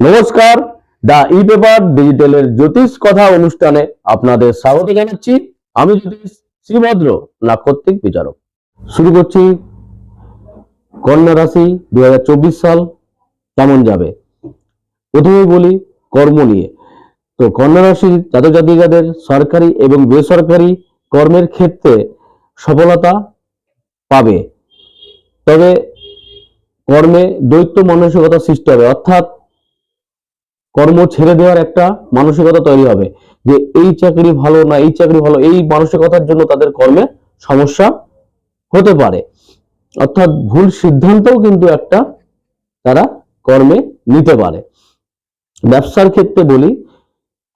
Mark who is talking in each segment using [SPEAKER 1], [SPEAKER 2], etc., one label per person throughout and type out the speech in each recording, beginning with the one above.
[SPEAKER 1] নমস্কার দা e paper ডিজিটালের জ্যোতিষ কথা অনুষ্ঠানে আপনাদের স্বাগত জানাচ্ছি। আমি জ্যোতিষ শ্রীভদ্র না কর্তৃক বিচারক। শুরু করছি। কন্যা রাশি দুই হাজার চব্বিশ সাল কেমন যাবে? প্রথমে বলি কর্ম নিয়ে। তো কন্যা রাশির জাতক জাতিকাদের সরকারি এবং বেসরকারি কর্মের ক্ষেত্রে সফলতা পাবে। তবে কর্মে দৈত্য মানসিকতা সৃষ্টি হবে। অর্থাৎ কর্ম ছেড়ে দেওয়ার একটা মানসিকতা তৈরি হবে যে এই চাকরি ভালো না, এই চাকরি ভালো, এই মানসিকতার জন্য তাদের কর্মে সমস্যা হতে পারে। অর্থাৎ ভুল সিদ্ধান্তও কিন্তু একটা তারা কর্মে নিতে পারে। ব্যবসার ক্ষেত্রে বলি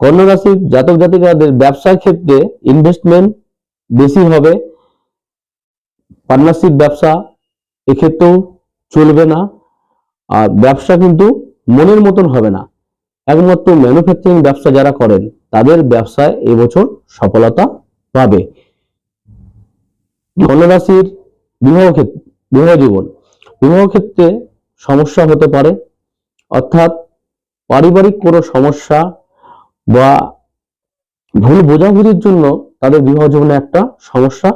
[SPEAKER 1] কন্যা রাশির জাতক জাতিকাদের ব্যবসার ক্ষেত্রে ইনভেস্টমেন্ট বেশি হবে। পার্টনারশিপ ব্যবসা এক্ষেত্রেও চলবে না। আর ব্যবসা কিন্তু মনের মতন হবে না। একমাত্র ম্যানুফ্যাকচারিং ব্যবসা যারা করেন, তাদের ব্যবসায় এবছর সফলতা পাবে। ধনরাশির বিবাহ ক্ষেত্রে বিবাহ জীবন। বিবাহ ক্ষেত্রে সমস্যা হতে পারে, অর্থাৎ পারিবারিক কোনো সমস্যা বা ভুল বোঝাবুঝির জন্য তাদের বিবাহ জীবনে একটা সমস্যা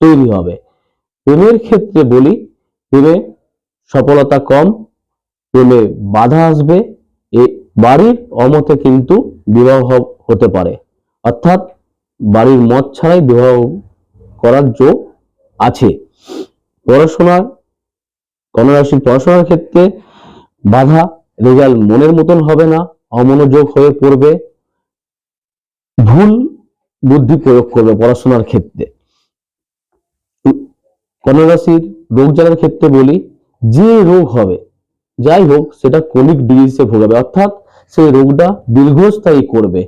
[SPEAKER 1] তৈরি হবে। প্রেমের ক্ষেত্রে বলি, প্রেমে সফলতা কম, প্রেমে বাধা আসবে বাড়ির অমতে কিন্তু বিবাহ হতে পারে। অর্থাৎ বাড়ির মত ছাড়াই বিবাহ করার যোগ আছে। পড়াশোনার, কন্যারাশির পড়াশোনার ক্ষেত্রে বাধা রেজাল্ট মনের মতন হবে না, অমনোযোগ হয়ে পড়বে, ভুল বুদ্ধি প্রয়োগ করবে পড়াশোনার ক্ষেত্রে। কন্যারাশির রোগ জ্বালার ক্ষেত্রে বলি, যে রোগ হবে যাই হোক সেটা ক্রনিক ডিজিজে ভোগাবে, অর্থাৎ সেই রোগটা দীর্ঘস্থায়ী করবে।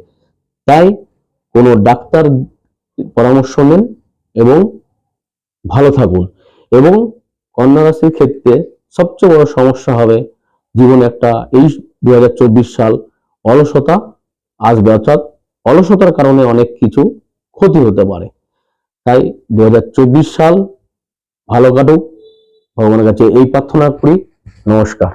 [SPEAKER 1] তাই কোনো ডাক্তার পরামর্শ নেন এবং ভালো থাকুন। এবং কন্যা রাশির ক্ষেত্রে সবচেয়ে বড় সমস্যা হবে জীবনে একটা এই দু হাজার চব্বিশ সাল অলসতা আসবে অর্থাৎ অলসতার কারণে অনেক কিছু ক্ষতি হতে পারে। তাই দু হাজার চব্বিশ সাল ভালো কাটুক। ভগবানের কাছে এই প্রার্থনা করি। নমস্কার।